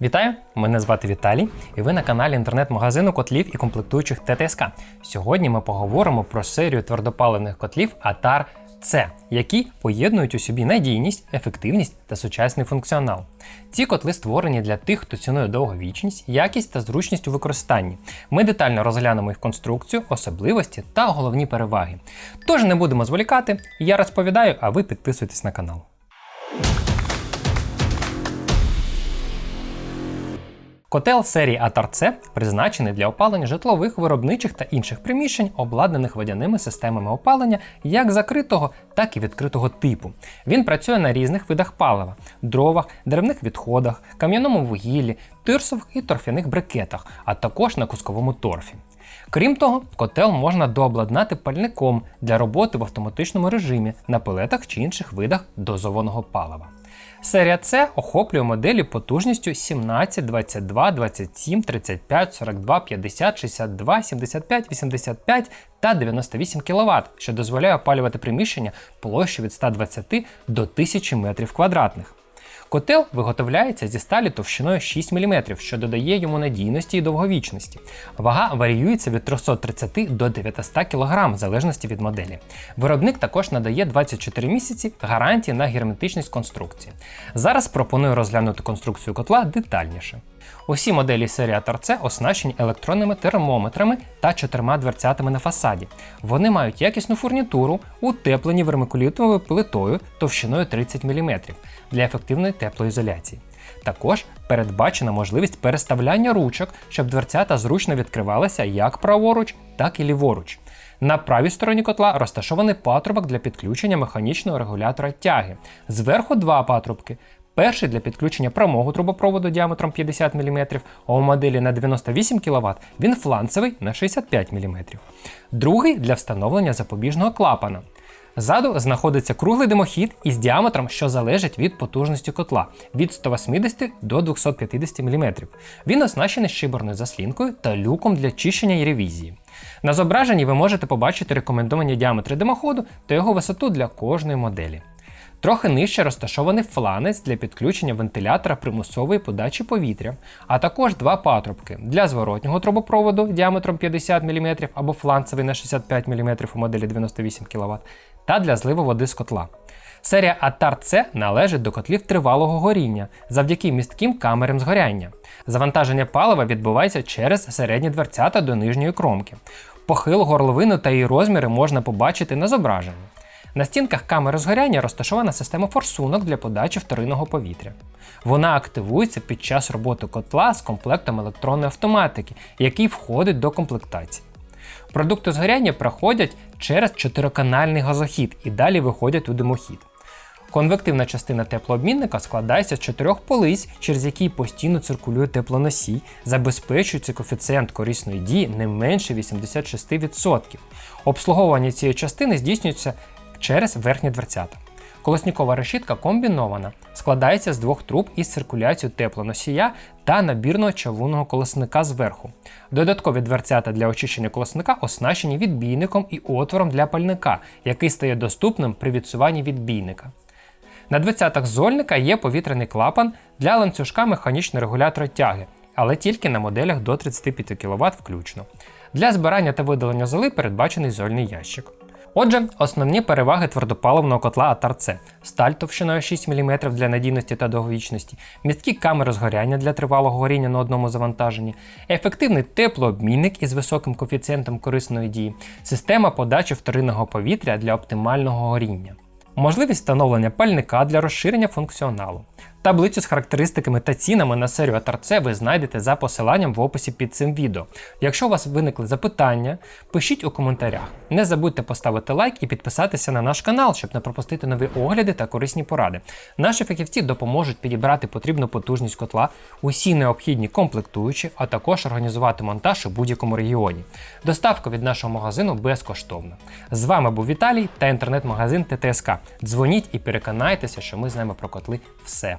Вітаю! Мене звати Віталій, і ви на каналі інтернет-магазину котлів і комплектуючих ТТСК. Сьогодні ми поговоримо про серію твердопаливних котлів Атар С, які поєднують у собі надійність, ефективність та сучасний функціонал. Ці котли створені для тих, хто цінує довговічність, якість та зручність у використанні. Ми детально розглянемо їх конструкцію, особливості та головні переваги. Тож не будемо зволікати, я розповідаю, а ви підписуйтесь на канал. Котел серії Атар-С призначений для опалення житлових, виробничих та інших приміщень, обладнаних водяними системами опалення як закритого, так і відкритого типу. Він працює на різних видах палива: дровах, деревних відходах, кам'яному вугіллі, тирсових і торфяних брикетах, а також на кусковому торфі. Крім того, котел можна дообладнати пальником для роботи в автоматичному режимі на пелетах чи інших видах дозованого палива. Серія С охоплює моделі потужністю 17, 22, 27, 35, 42, 50, 62, 75, 85 та 98 кВт, що дозволяє опалювати приміщення площею від 120 до 1000 метрів квадратних. Котел виготовляється зі сталі товщиною 6 мм, що додає йому надійності і довговічності. Вага варіюється від 330 до 900 кг в залежності від моделі. Виробник також надає 24 місяці гарантії на герметичність конструкції. Зараз пропоную розглянути конструкцію котла детальніше. Усі моделі серії Атар-С оснащені електронними термометрами та чотирма дверцятами на фасаді. Вони мають якісну фурнітуру, утеплені вермикулітовою плитою товщиною 30 мм для ефективної теплоізоляції. Також передбачена можливість переставляння ручок, щоб дверцята зручно відкривалися як праворуч, так і ліворуч. На правій стороні котла розташований патрубок для підключення механічного регулятора тяги. Зверху два патрубки. Перший для підключення прямого трубопроводу діаметром 50 мм, а у моделі на 98 кВт він фланцевий на 65 мм. Другий для встановлення запобіжного клапана. Ззаду знаходиться круглий димохід із діаметром, що залежить від потужності котла від 180 до 250 мм. Він оснащений шиборною заслінкою та люком для чищення і ревізії. На зображенні ви можете побачити рекомендовані діаметри димоходу та його висоту для кожної моделі. Трохи нижче розташований фланець для підключення вентилятора примусової подачі повітря, а також два патрубки для зворотнього трубопроводу діаметром 50 мм або фланцевий на 65 мм у моделі 98 кВт, та для зливу води з котла. Серія Атар С належить до котлів тривалого горіння завдяки містким камерам згоряння. Завантаження палива відбувається через середні дверцята до нижньої кромки. Похил горловину та її розміри можна побачити на зображенні. На стінках камери згоряння розташована система форсунок для подачі вторинного повітря. Вона активується під час роботи котла з комплектом електронної автоматики, який входить до комплектації. Продукти згоряння проходять через чотириканальний газохід і далі виходять у димохід. Конвективна частина теплообмінника складається з чотирьох полиць, через які постійно циркулює теплоносій, забезпечується коефіцієнт корисної дії не менше 86%. Обслуговування цієї частини здійснюється через верхні дверцята. Колоснікова решітка комбінована, складається з двох труб із циркуляцією теплоносія та набірного чавунного колосника зверху. Додаткові дверцята для очищення колосника оснащені відбійником і отвором для пальника, який стає доступним при відсуванні відбійника. На дверцятах зольника є повітряний клапан для ланцюжка механічного регулятора тяги, але тільки на моделях до 35 кВт включно. Для збирання та видалення золи передбачений зольний ящик. Отже, основні переваги твердопаливного котла Атар С. сталь товщиною 6 мм для надійності та довговічності, місткі камери згоряння для тривалого горіння на одному завантаженні, ефективний теплообмінник із високим коефіцієнтом корисної дії, система подачі вторинного повітря для оптимального горіння. Можливість встановлення пальника для розширення функціоналу. Таблицю з характеристиками та цінами на серію Атар-С ви знайдете за посиланням в описі під цим відео. Якщо у вас виникли запитання, пишіть у коментарях. Не забудьте поставити лайк і підписатися на наш канал, щоб не пропустити нові огляди та корисні поради. Наші фахівці допоможуть підібрати потрібну потужність котла, усі необхідні комплектуючі, а також організувати монтаж у будь-якому регіоні. Доставка від нашого магазину безкоштовна. З вами був Віталій та інтернет-магазин ТТСК. Дзвоніть і переконайтеся, що ми знаємо про котли все.